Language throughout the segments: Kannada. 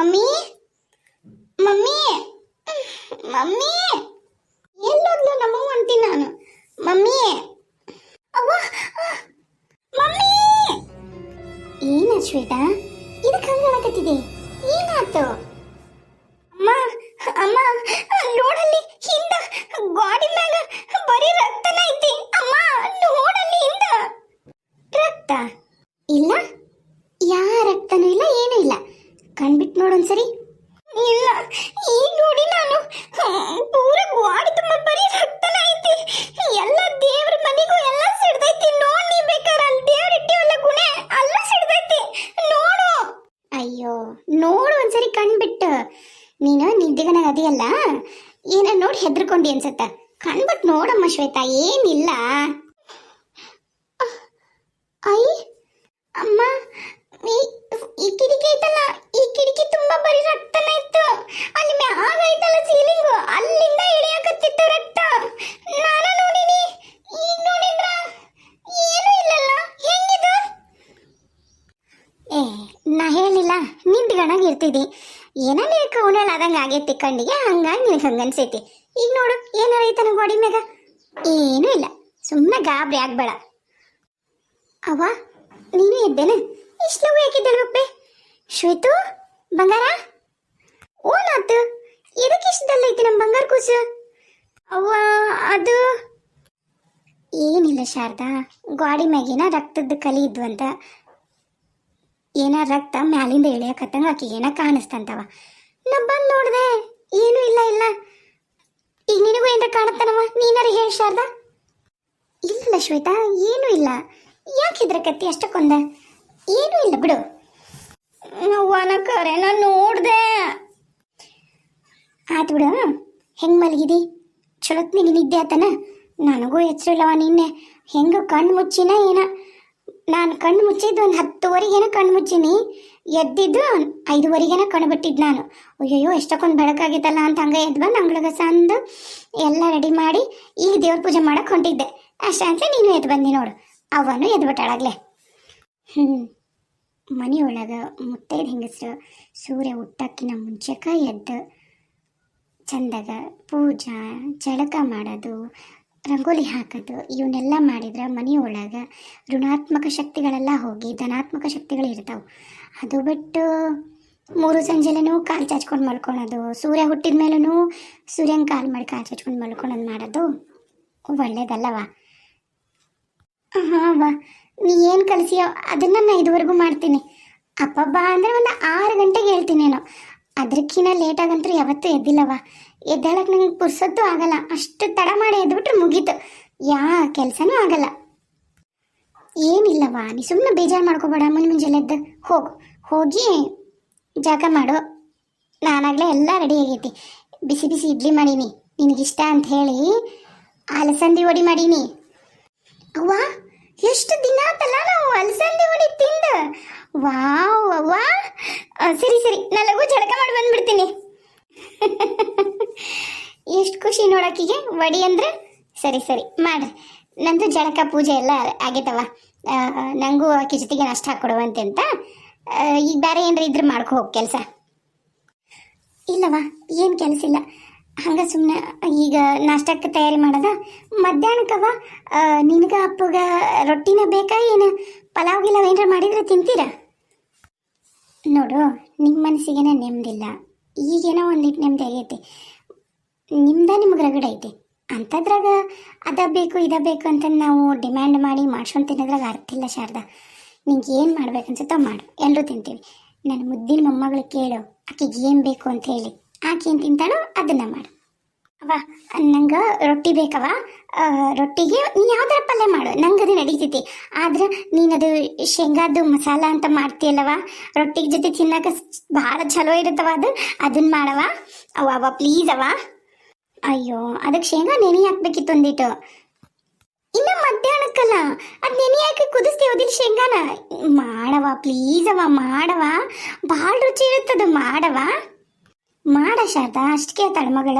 ಮಮ್ಮಿ? ಮಮ್ಮಿ? ಮಮ್ಮಿ? ಏನ ನೋಡಿ ಹೆದರ್ಕೊಂಡಿ ಅನ್ಸತ್ತ. ಕಣ್ಬಿಟ್ ನೋಡಮ್ಮ ಶ್ವೇತಾ, ಏನಿಲ್ಲ. ಐ ಅಮ್ಮ, ಈ ಕಿಡಿಕಿ ಐತಲ್ಲ, ಈ ಕಿಟಕಿ ತುಂಬಾ ಬರೀ ರಕ್ತನ ಇತ್ತು. ಅಲ್ಲಿ ಮ್ಯಾಗ ಐತಲ್ಲ ಸೀಲಿಂಗ್, ಅಲ್ಲಿಂದ ಇಳಿಯಕತ್ತಿತ್ತು ರಕ್ತ. ನಾನ ನೋಡಿನಿ, ಈಗ ನೋಡಿದ್ರ ಏನು ಇಲ್ಲಲ್ಲ, ಹೆಂಗಿದು? ಏ, ನಾ ಹೇಳಿಲ್ಲ, ನಿಂತ್ಗಣಾಗ ಇರ್ತಿದ್ದಿ ಏನೋ ನೀನು ಕೌನಲ್ ಆದಂಗ ಆಗೈತಿ ಕಣ್ಣಿಗೆ? ಹಂಗಾಗಿ ನಿನಗೆ ಹಂಗ ಅನ್ಸೈತಿ. ಈಗ ನೋಡು ಏನಾರ ಐತನ ಗೋಡಿ ಮ್ಯಾಗ? ಏನೂ ಇಲ್ಲ ಸುಮ್ಮನೆ ಗಾಬರಿ ಆಗ್ಬೇಡ. ಅವ್ವ, ನೀನು ಎದ್ದೇನೆ? ಇಷ್ಟು ಯಾಕಿದ್ದೇಳಪ್ಪೆ ಶ್ವೇತು, ಬಂಗಾರ? ಓನಾತು ಇದಕ್ಕೆ ಇಷ್ಟದಲ್ಲ ಐತಿ ನಮ್ಮ ಬಂಗಾರ ಕೂಸು? ಅವ್ವ, ಅದು? ಏನಿಲ್ಲ ಶಾರದಾ, ಗಾಡಿ ಮ್ಯಾಗಿನ ರಕ್ತದ ಕಲಿ ಇದ್ವಂತ. ಏನ ರಕ್ತ ಮ್ಯಾಲಿಂದ ಎಳೆಯಕತ್ತಂಗ ಆಕಿ ಏನ ಕಾಣಿಸ್ತಂತವ? ನಾ ಬಂದ್ ನೋಡ್ದೆ, ಏನೂ ಇಲ್ಲ ಇಲ್ಲ. ಈಗ ನಿನಗೂ ಏನ್ರ ಕಾಣತ್ತನವ? ನೀನಾರ ಹೇಳಿ ಶಾರದಾ? ಇಲ್ಲ ಶ್ವೇತಾ, ಏನೂ ಇಲ್ಲ. ಯಾಕೆ ಕತ್ತಿ ಅಷ್ಟಕ್ಕೊಂದ? ಏನೂ ಇಲ್ಲ, ಬಿಡು. ಅವ್ವನ ಕರೆ ನಾನು ನೋಡ್ದೆ. ಆತು ಬಿಡು ಹೆಂಗ್ ಮಲಗಿದಿ? ಚಲೋತ್ನಿಗೆ ನಿದ್ದೆ ಆತನ? ನನಗೂ ಹೆಸರಿಲ್ಲವ ನಿನ್ನೆ. ಹೆಂಗ ಕಣ್ಣು ಮುಚ್ಚಿನ ಏನ? ನಾನು ಕಣ್ಣು ಮುಚ್ಚಿದ್ದು ಒಂದು ಹತ್ತುವರೆಗೇನ ಕಣ್ಣು ಮುಚ್ಚಿನಿ. ಎದ್ದಿದ್ದು ಐದುವರೆಗೇನ ಕಣ್ಣು ಬಿಟ್ಟಿದ್ದು ನಾನು. ಅಯ್ಯಯ್ಯೋ, ಎಷ್ಟಕ್ಕೊಂದು ಬೆಳಕಾಗಿತ್ತಲ್ಲ ಅಂತ ಹಂಗೆ ಎದ್ದು ಬಂದು ಅಂಗಳಗ ಸಂದು ಎಲ್ಲ ರೆಡಿ ಮಾಡಿ ಈಗ ದೇವ್ರ ಪೂಜೆ ಮಾಡಕ್ಕೆ ಹೊಂಟಿದ್ದೆ. ಅಷ್ಟೇ ಅಂತ ನೀನು ಎದ್ದು ಬಂದಿ ನೋಡು. ಅವನು ಎದ್ದು ಬಿಟ್ಟಾಳಾಗ್ಲೆ ಹ್ಞೂ ಮನೆಯೊಳಗೆ ಮುತ್ತೈದ ಹೆಂಗಸ್ರು ಸೂರ್ಯ ಹುಟ್ಟಕ್ಕಿನ ಮುಂಚೆಕ ಎದ್ದು ಚಂದಗ ಪೂಜಾ ಜಳಕ ಮಾಡೋದು ರಂಗೋಲಿ ಹಾಕೋದು ಇವನ್ನೆಲ್ಲ ಮಾಡಿದ್ರೆ ಮನೆಯೊಳಗೆ ಋಣಾತ್ಮಕ ಶಕ್ತಿಗಳೆಲ್ಲ ಹೋಗಿ ಧನಾತ್ಮಕ ಶಕ್ತಿಗಳು ಇರ್ತಾವೆ. ಅದು ಬಿಟ್ಟು ಮೂರು ಸಂಜೆಲೂ ಕಾಲು ಚಾಚ್ಕೊಂಡು ಮಲ್ಕೊಳ್ಳೋದು ಸೂರ್ಯ ಹುಟ್ಟಿದ ಮೇಲೂ ಸೂರ್ಯನ ಕಾಲು ಮಾಡಿ ಕಾಲು ಚಾಚ್ಕೊಂಡು ಮಲ್ಕೊಳೋದು ಮಾಡೋದು ಒಳ್ಳೇದಲ್ಲವ? ಹಾಂ ವಾ, ನೀ ಏನು ಕಲಿಸಿಯೋ ಅದನ್ನು ನಾನು ಇದುವರೆಗೂ ಮಾಡ್ತೀನಿ. ಅಪ್ಪ ಬಾ ಅಂದರೆ ಒಂದು ಆರು ಗಂಟೆಗೆ ಹೇಳ್ತೀನಿ ನಾನು. ಅದಕ್ಕಿಂತ ಲೇಟಾಗಂತೂ ಯಾವತ್ತೂ ಎದ್ದಿಲ್ಲವ ಎದ್ದೇಳಕ್ಕೆ ನಂಗೆ ಪುರ್ಸೊತ್ತು ಆಗಲ್ಲ. ಅಷ್ಟು ತಡ ಮಾಡಿ ಎದ್ಬಿಟ್ರೆ ಮುಗೀತು. ಯಾ, ಕೆಲಸನೂ ಆಗಲ್ಲ. ಏನಿಲ್ಲವ ನೀ ಸುಮ್ಮನೆ ಬೇಜಾರು ಮಾಡ್ಕೋಬೇಡ ಮುಂದೆ ಮುಂಜಾನೆ ಎದ್ದು ಹೋಗು. ಹೋಗಿ ಜಾಗ ಮಾಡು. ನಾನಾಗಲೇ ಎಲ್ಲ ರೆಡಿ ಆಗೈತಿ. ಬಿಸಿ ಬಿಸಿ ಇಡ್ಲಿ ಮಾಡೀನಿ. ನಿನಗಿಷ್ಟ ಅಂತ ಹೇಳಿ ಅಲಸಂದಿ ಒಡಿ ಮಾಡೀನಿ. ಅವ್ವ, ಎಷ್ಟು ದಿನ ಆತಲ್ಲ ನಾವು ಅಲಸಂದಿ ಒಡಿ ತಿಂದ? ವಾವ್ ಅವ್ವ. ಸರಿ ಸರಿ. ನಲಗೂ ಲಘು ಮಾಡಿ ಬಂದ್ಬಿಡ್ತೀನಿ ಎಷ್ಟು ಖುಷಿ ನೋಡಕ್ಕಿಗೆ ವಡಿ ಅಂದ್ರೆ ಸರಿ ಸರಿ, ಮಾಡ್ರಿ. ನಂದು ಜಳಕ ಪೂಜೆ ಎಲ್ಲ ಆಗೈತವ ನಂಗೂ ಆಕೆ ಜೊತೆಗೆ ನಷ್ಟ ಹಾಕೊಡುವಂತೆ ಅಂತ ಈಗ ಬೇರೆ ಏನ್ರಿ ಇದ್ರೆ ಮಾಡ್ಕೊ ಹೋಗಿ ಕೆಲಸ. ಇಲ್ಲವ ಏನು ಕೆಲಸ ಇಲ್ಲ. ಹಂಗ ಸುಮ್ಮನೆ ಈಗ ನಾಷ್ಟಕ್ಕೆ ತಯಾರಿ ಮಾಡದ. ಮಧ್ಯಾಹ್ನಕ್ಕವ ನಿನಗ, ಅಪ್ಪಗ ರೊಟ್ಟಿನ ಬೇಕಾ ಏನು? ಪಲಾವ್, ಗಿಲಾವ್ ಏನಾರ ಮಾಡಿದ್ರೆ ತಿಂತೀರ? ನೋಡು ನಿಮ್ಮ ಮನಸ್ಸಿಗೇನೆ ನೆಮ್ಮದಿಲ್ಲ ಈಗೇನೋ ಒಂದಿಟ್ಟು ನೆಮ್ಮದಿ ಆಗೈತಿ. ನಿಮ್ದ ನಿಮ್ಗೆ ರಗಡ ಐತೆ. ಅಂಥದ್ರಾಗ ಅದ ಬೇಕು, ಇದ ಬೇಕು ಅಂತ ನಾವು ಡಿಮ್ಯಾಂಡ್ ಮಾಡಿ ಮಾಡ್ಸ್ಕೊಂಡು ತಿನ್ನೋದ್ರಾಗ ಅರ್ಥ ಇಲ್ಲ ಶಾರದಾ. ನಿಂಗೆ ಏನು ಮಾಡ್ಬೇಕನ್ಸುತ್ತೋ ಮಾಡು. ಎಲ್ಲರೂ ತಿಂತೀವಿ. ನನ್ನ ಮುದ್ದಿನ ಮೊಮ್ಮಗಳು ಕೇಳು, ಆಕೆಗೆ ಏನು ಬೇಕು ಅಂತ ಹೇಳಿ. ಆಕೆ ಏನು ತಿಂತಾಳೋ ಅದನ್ನು ಮಾಡು. ಅವ ನಂಗೆ ರೊಟ್ಟಿ ಬೇಕವ ರೊಟ್ಟಿಗೆ ನೀ ಯಾವ್ದಾರ ಪಲ್ಯ ಮಾಡು. ನಂಗೆ ಅದು ನಡೀತೈತಿ. ಆದ್ರೆ ನೀನು ಅದು ಶೇಂಗಾದು ಮಸಾಲ ಅಂತ ಮಾಡ್ತೀಯಲ್ಲವ ರೊಟ್ಟಿಗೆ ಜೊತೆ ತಿನ್ನಕ ಭಾಳ ಚಲೋ ಇರುತ್ತವ ಅದು. ಅದನ್ನ ಮಾಡವ ಅವ ಪ್ಲೀಸ್ ಅವ ಅಯ್ಯೋ, ಅದಕ್ಕೆ ಶೇಂಗಾ ನೆನೆ ಹಾಕ್ಬೇಕಿತ್ತು ಒಂದಿಟ್ಟು. ಇನ್ನು ಮಧ್ಯಾಹ್ನಕ್ಕಲ್ಲ ಅದ್ ನೆನೆ ಹಾಕಿ ಕುದಿಸ್ತೀವಿ ಅದಿಲ್ಲ ಶೇಂಗಾನ. ಮಾಡವ ಪ್ಲೀಸ್ ಅವ ಮಾಡವ ಭಾಳ ರುಚಿ ಇರುತ್ತದ ಮಾಡವ ಮಾಡ ಶಾರದಾ ಅಷ್ಟಕ್ಕೆ ಕೇಳ್ತಾಳ ಮಗಳ.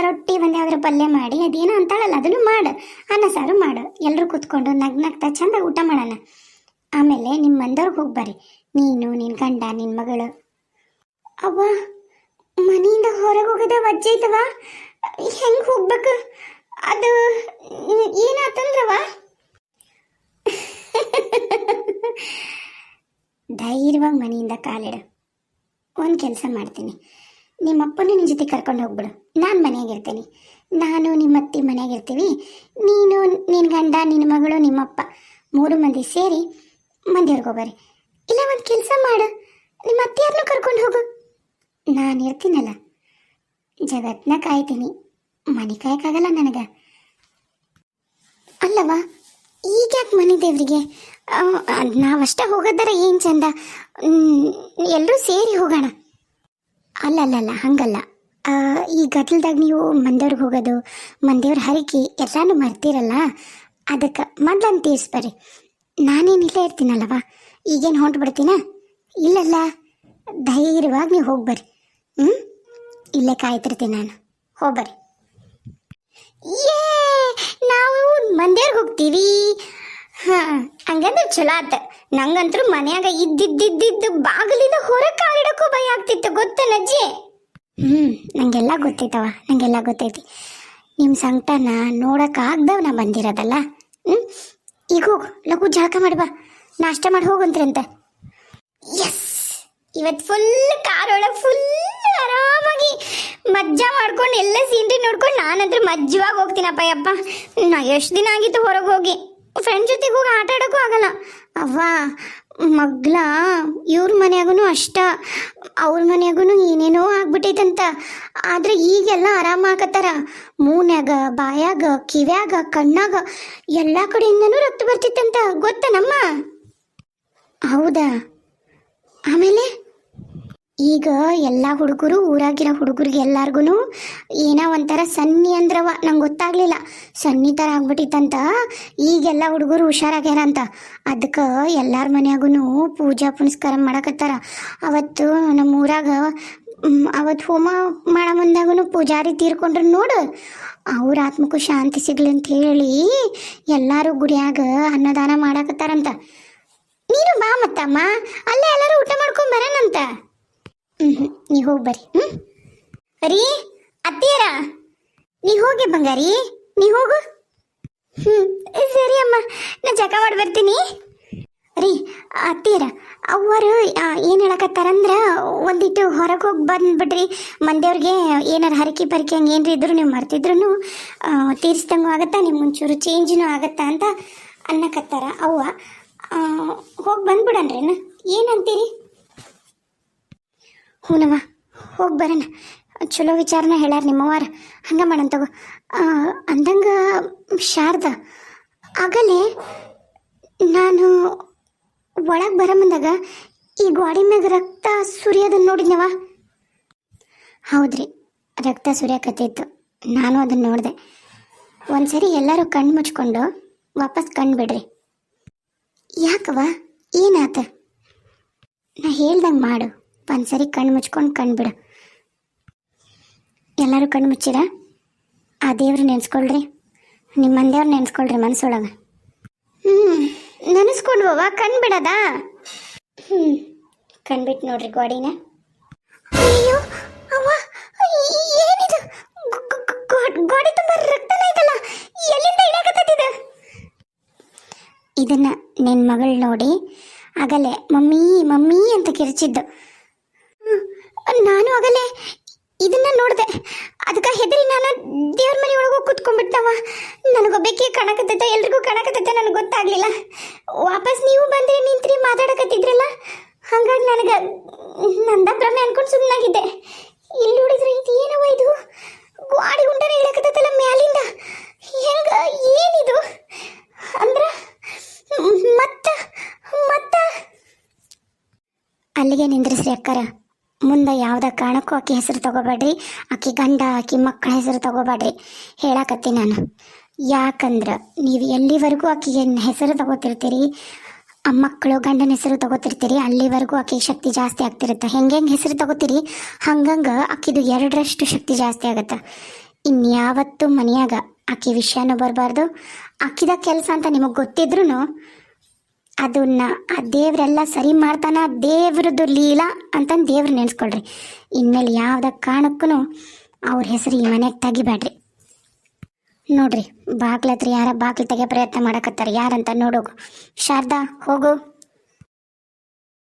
ರೊಟ್ಟಿ ಒಂದು ಯಾವ್ದಾರ ಪಲ್ಯ ಮಾಡಿ, ಅದೇನೋ ಅಂತಾಳಲ್ಲ, ಅದನ್ನು ಮಾಡು. ಅನ್ನ, ಸಾರು ಮಾಡು. ಎಲ್ಲರೂ ಕೂತ್ಕೊಂಡು ನಗ್ ನಗ್ತಾ ಚಂದ ಊಟ ಮಾಡೋಣ. ಆಮೇಲೆ ನಿಮ್ಮ ಮಂದವ್ರಿಗೆ ಹೋಗಿ ಬರ್ರಿ. ನೀನು, ನಿನ್ ಗಂಡ ನಿನ್ನ ಮಗಳು. ಅವ್ವ, ಮನೆಯಿಂದ ಹೊರಗೆ ಹೋಗೋದ ವಜ್ಜೆ ಐತವ ಹೆಂಗೆ ಹೋಗ್ಬೇಕು? ಅದು ಏನಾತಂದ್ರವ ಧೈರ್ಯವಾಗಿ ಮನೆಯಿಂದ ಕಾಲಿಡು. ಒಂದು ಕೆಲಸ ಮಾಡ್ತೀನಿ. ನಿಮ್ಮಪ್ಪನ ನಿನ್ನ ಜೊತೆ ಕರ್ಕೊಂಡು ಹೋಗ್ಬಿಡು. ನಾನು ಮನೆಯಾಗಿರ್ತೀನಿ. ನಾನು ನಿಮ್ಮ ಅತ್ತಿ ಮನೆಯಾಗಿರ್ತೀವಿ. ನೀನು ನಿನ್ನ ಗಂಡ ನಿನ್ನ ಮಗಳು, ನಿಮ್ಮಪ್ಪ ಮೂರು ಮಂದಿ ಸೇರಿ ಮಂದಿಯವ್ರಿಗೆ ಹೋಗ್ಬರ್ರಿ. ಇಲ್ಲ, ಒಂದು ಕೆಲಸ ಮಾಡು. ನಿಮ್ಮ ಅತ್ತೆಯವ್ರನ್ನೂ ಕರ್ಕೊಂಡು ಹೋಗು. ನಾನು ಇರ್ತೀನಲ್ಲ. ಜಗತ್ನ ಕಾಯ್ತೀನಿ. ಮನೆ ಕಾಯಕ್ಕಾಗಲ್ಲ ನನಗೆ. ಅಲ್ಲವಾ ಈಗ ಯಾಕೆ ಮನೆ ದೇವರಿಗೆ? ನಾವಷ್ಟೇ ಹೋಗೋದರ ಏನು ಚಂದ? ಎಲ್ಲರೂ ಸೇರಿ ಹೋಗೋಣ. ಅಲ್ಲಲ್ಲಲ್ಲ, ಹಂಗಲ್ಲ. ಈ ಗದ್ದಲ್ದಾಗ ನೀವು ಮಂದೇವ್ರಿಗೆ ಹೋಗೋದು ಮಂದೇವ್ರ ಹರಿಕೆ ಎಲ್ಲಾನು ಮರ್ತಿರಲ್ಲ ಅದಕ್ಕೆ ಮೊದ್ಲನ್ನು ತೀರಿಸ್ಬರ್ರಿ. ನಾನೇನು ಇಲ್ಲೇ ಇರ್ತೀನಲ್ಲವ ಈಗೇನು ಹೊಂಟು ಬಿಡ್ತೀನ ಇಲ್ಲಲ್ಲ, ಧೈರ್ಯವಾಗಿ ನೀವು ಹೋಗ್ಬರ್ರಿ. ಹ್ಞೂ ಇಲ್ಲೇ ಕಾಯ್ತಿರ್ತೀನಿ ನಾನು. ಹೋಗ್ಬರ್ರಿ. ಏ ನಾವು ಮಂದಿರ್ಗೆ ಹೋಗ್ತೀವಿ? ಹಾಂ, ಹಂಗಂದ್ರೆ ಚಲೋ ಆತ. ನಂಗಂತೂ ಮನ್ಯಾಗ ಇದ್ದಿದ್ದಿದ್ದಿದ್ದು ಬಾಗಿಲಿಂದ ಹೊರಗೆ ಕಾಲಿಡಕ್ಕೂ ಭಯ ಆಗ್ತಿತ್ತು ಗೊತ್ತನಜ್ಜಿ ಹ್ಞೂ ನಂಗೆಲ್ಲ ಗೊತ್ತೈತವ ನಂಗೆಲ್ಲ ಗೊತ್ತೈತಿ. ನಿಮ್ಮ ಸಂಕಟನ ನೋಡೋಕ್ಕಾಗ್ದವ ನಾ ಬಂದಿರೋದಲ್ಲ? ಹ್ಞೂ ಈಗ ಹೋಗು, ಲಘು ಜಳಕ ಮಾಡಿ ಬಾ. ನಾಷ್ಟ ಮಾಡಿ ಹೋಗಂತ್ರಂತ ಎಸ್ ಇವತ್ತು ಫುಲ್ ಕಾರ್ ಒಳಗೆ ಫುಲ್ ಆರಾಮಾಗಿ ಮಜ್ಜಾ ಮಾಡ್ಕೊಂಡು ಎಲ್ಲ ಸೀನ್ರಿ ನೋಡ್ಕೊಂಡು ನಾನಂದ್ರೆ ಮಜ್ಜವಾಗಿ ಹೋಗ್ತೀನಪ್ಪ ಯಪ್ಪ. ನಾ ಎಷ್ಟು ದಿನ ಆಗಿತ್ತು ಹೊರಗೆ ಹೋಗಿ? ಫ್ರೆಂಡ್ ಜೊತೆಗೆ ಹೋಗಿ ಆಟ ಆಡೋಕ್ಕೂ ಆಗಲ್ಲ. ಅವ್ವ ಮಗ್ಲ ಇವ್ರ ಮನೆಯಾಗೂ ಅಷ್ಟ. ಅವ್ರ ಮನೆಯಾಗೂ ಏನೇನೋ ಆಗ್ಬಿಟ್ಟೈತಂತ. ಆದ್ರೆ ಈಗೆಲ್ಲ ಆರಾಮ ಆಗತ್ತಾರ? ಮೂನ್ಯಾಗ, ಬಾಯಾಗ, ಕಿವ್ಯಾಗ, ಕಣ್ಣಾಗ ಎಲ್ಲಾ ಕಡೆಯಿಂದನು ರಕ್ತ ಬರ್ತಿತ್ತಂತ. ಗೊತ್ತ ನಮ್ಮ? ಹೌದಾ? ಆಮೇಲೆ? ಈಗ ಎಲ್ಲ ಹುಡುಗರು, ಊರಾಗಿರೋ ಹುಡುಗರಿಗೆ ಎಲ್ಲಾರ್ಗು ಏನೋ ಒಂಥರ ಸನ್ನಿ ಅಂದ್ರವ. ನಂಗೆ ಗೊತ್ತಾಗ್ಲಿಲ್ಲ. ಸನ್ನಿ ಥರ ಆಗ್ಬಿಟ್ಟಿತ್ತಂತ. ಈಗೆಲ್ಲ ಹುಡುಗರು ಹುಷಾರಾಗ್ಯಾರಂತ ಅದಕ್ಕೆ ಎಲ್ಲಾರ ಮನೆಯಾಗೂ ಪೂಜಾ ಪುನಸ್ಕಾರ ಮಾಡಕತ್ತಾರ. ಅವತ್ತು ನಮ್ಮ ಊರಾಗ ಅವತ್ತು ಹೋಮ ಮಾಡೋ ಮುಂದಾಗೂ ಪೂಜಾರಿ ತೀರ್ಕೊಂಡ್ರು ನೋಡು. ಅವ್ರ ಆತ್ಮಕ್ಕೂ ಶಾಂತಿ ಸಿಗ್ಲಿ ಅಂತ ಹೇಳಿ ಎಲ್ಲರೂ ಗುಡಿಯಾಗ ಅನ್ನದಾನ ಮಾಡಕತ್ತಾರಂತ. ನೀನು ಬಾ ಮತ್ತಮ್ಮ. ಅಲ್ಲೇ ಎಲ್ಲರೂ ಊಟ ಮಾಡ್ಕೊಂಡ್ ಬರೋಣಂತ. ನೀ ಹೋಗಿ ಬರ್ರಿ. ಹ್ಮ್. ರೀ, ಅತ್ತಿಯರ, ನೀ ಹೋಗಿ ಬಂಗಾರಿ. ನೀ ಹೋಗು. ಹ್ಮ್. ಸರಿ ಅಮ್ಮ, ನಾ ಜಗ ಮಾಡಿ ಬರ್ತೀನಿ. ರೀ, ಅತ್ತಿಯರ ಅವರು ಏನು ಹೇಳಕತ್ತಾರಂದ್ರ ಒಂದಿಟ್ಟು ಹೊರಗೆ ಹೋಗಿ ಬಂದ್ಬಿಡ್ರಿ. ಮಂದಿಯವ್ರಿಗೆ ಏನಾರು ಹರಕೆ ಪರಿಕೆ ಹಂಗೆ ಏನ್ರಿ ಇದ್ರು ನೀವು ಮರ್ತಿದ್ರು ತೀರಿಸ್ದಂಗೂ ಆಗತ್ತಾ ನಿಮ್ಮ ಒಂಚೂರು ಚೇಂಜ್ನೂ ಆಗತ್ತಾ ಅಂತ ಅನ್ನಕತ್ತಾರ ಅವ್ವ. ಹೋಗಿ ಬಂದ್ಬಿಡನ್ರಿ ಏನಂತೀರಿ? ಹೂನವ್ವ ಹೋಗಿ ಬರೋಣ. ಚಲೋ ವಿಚಾರನ ಹೇಳ್ಯಾರ ನಿಮ್ಮವ್ವಾರ. ಹಂಗೆ ಮಾಡನ್ ತಗೋ. ಅಂದಂಗ ಶಾರದಾ, ಆಗಲೇ ನಾನು ಒಳಗೆ ಬರ ಬಂದಾಗ ಈ ಗ್ವಾಡಿ ಮ್ಯಾಗ ರಕ್ತ ಸುರಿಯೋದನ್ನ ನೋಡಿದ್ನವ? ಹೌದ್ರಿ, ರಕ್ತ ಸುರಿಯಕತ್ತಿತ್ತು ನಾನು ಅದನ್ನ ನೋಡಿದೆ. ಒಂದ್ಸರಿ ಎಲ್ಲರೂ ಕಣ್ಣು ಮುಚ್ಕೊಂಡು ವಾಪಸ್ ಕಣ್ಣು ಬಿಡ್ರಿ. ಯಾಕವ ಏನಾತ? ನಾ ಹೇಳ್ದಂಗೆ ಮಾಡು. ಒಂದ್ಸರಿ ಕಣ್ಣು ಮುಚ್ಕೊಂಡು ಕಣ್ಬಿಡು ಬಿಡು. ಎಲ್ಲರೂ ಕಣ್ಣು ಮುಚ್ಚಿರ? ಆ ದೇವ್ರು ನೆನೆಸ್ಕೊಳ್ರಿ. ನಿಮ್ಮ ಮಂದೇವ್ರು ನೆನೆಸ್ಕೊಳ್ರಿ ಮನ್ಸೊಳಗೆ. ಹ್ಞೂ ನೆನೆಸ್ಕೊಂಡ್ವವ ಕಣ್ ಬಿಡದಾ? ಹ್ಞೂ ಕಣ್ಬಿಟ್ಟು ನೋಡ್ರಿ ಗೋಡಿನ. ಅಯ್ಯೋ, ಅವ್ವ, ಏನಿದು? ಗೋಡಿ ತುಂಬ ರಕ್ತನ ಐತಲ್ಲ ಎಲ್ಲಿಂದ ಇಡಾಕತ್ತಿದ ಇದನ್ನ ನಿನ್ನ ಮಗಳು ನೋಡಿ, ಆಗಲೇ ಮಮ್ಮಿ ಮಮ್ಮಿ ಅಂತ ಕಿರ್ಚಿದ್ದು. ನಾನು ಆಗಲೇ ಇದನ್ನ ನೋಡಿದೆ. ಅದಕ್ಕೆ ಹೆದರಿ ನಾನು ದೇವ್ರ ಮನೆ ಒಳಗೆ ಕುತ್ಕೊಂಡ್ಬಿಟ್ಟವ ನನಗೊಬ್ಬಕ್ಕೆ ಕಣಕತ್ತೈತೆ, ಎಲ್ರಿಗೂ ಕಣಕತ್ತೈತೆ, ನನಗೆ ಗೊತ್ತಾಗ್ಲಿಲ್ಲ. ವಾಪಸ್ ನೀವು ಬಂದ್ರೆ ನಿಂತ್ರಿ ಮಾತಾಡಕತ್ತಿದ್ರಲ್ಲ? ಹಂಗಾಗಿ ನನಗೆ ನಂದ ಭ್ರಮೆ ಅನ್ಕೊಂಡು ಸುಮ್ಮನಾಗಿದ್ದೆ ಇಲ್ಲಿ ನೋಡಿದ್ರೆ ಇದು ಏನವ ಇದು? ಗಾಡಿ ಉಂಡನೆ ಇಳಕತ್ತೈತಲ್ಲ ಮ್ಯಾಲಿಂದ. ಹೆಂಗ, ಏನಿದು? ಅಂದ್ರ, ಮತ್ತ ಮತ್ತ. ಅಲ್ಲಿಗೆ ನಿಂದ್ರಿಸ್ರಿ ಅಕ್ಕರ. ಮುಂದೆ ಯಾವುದೇ ಕಾರಣಕ್ಕೂ ಆಕಿ ಹೆಸರು ತಗೋಬೇಡ್ರಿ. ಆಕಿ ಗಂಡ, ಆಕಿ ಮಕ್ಕಳ ಹೆಸರು ತಗೋಬೇಡ್ರಿ. ಹೇಳಕತ್ತಿ ನಾನು. ಯಾಕಂದ್ರೆ ನೀವು ಎಲ್ಲಿವರೆಗೂ ಆಕಿಗೆ ಹೆಸರು ತಗೋತಿರ್ತೀರಿ? ಆ ಮಕ್ಕಳು ಗಂಡನ ಹೆಸರು ತಗೋತಿರ್ತೀರಿ. ಅಲ್ಲಿವರೆಗೂ ಆಕೆ ಶಕ್ತಿ ಜಾಸ್ತಿ ಆಗ್ತಿರುತ್ತೆ. ಹೆಂಗೆ ಹೆಂಗೆ ಹೆಸರು ತಗೋತೀರಿ? ಹಂಗಂಗೆ ಆಕಿದು ಎರಡರಷ್ಟು ಶಕ್ತಿ ಜಾಸ್ತಿ ಆಗತ್ತೆ. ಇನ್ಯಾವತ್ತೂ ಮನೆಯಾಗ ಆಕೆ ವಿಷಯನೂ ಬರಬಾರ್ದು. ಆಕಿದ ಕೆಲಸ ಅಂತ ನಿಮಗೆ ಗೊತ್ತಿದ್ರೂ ಅದನ್ನ ಆ ದೇವರೆಲ್ಲ ಸರಿ ಮಾಡ್ತಾನ, ದೇವ್ರದ್ದು ಲೀಲಾ ಅಂತಂದು ದೇವ್ರು ನೆನೆಸ್ಕೊಳ್ರಿ. ಇನ್ಮೇಲೆ ಯಾವ್ದ ಕಾರಣಕ್ಕೂ ಅವ್ರ ಹೆಸರು ಈ ಮನೆಗೆ ತೆಗಿಬೇಡ್ರಿ ನೋಡ್ರಿ, ಬಾಗ್ಲತ್ರಿ ಯಾರ ಬಾಗ್ಲು ತೆಗೆ ಪ್ರಯತ್ನ ಮಾಡಕತ್ತಾರ, ಯಾರಂತ ನೋಡೋಗು. ಶಾರದಾ, ಹೋಗು.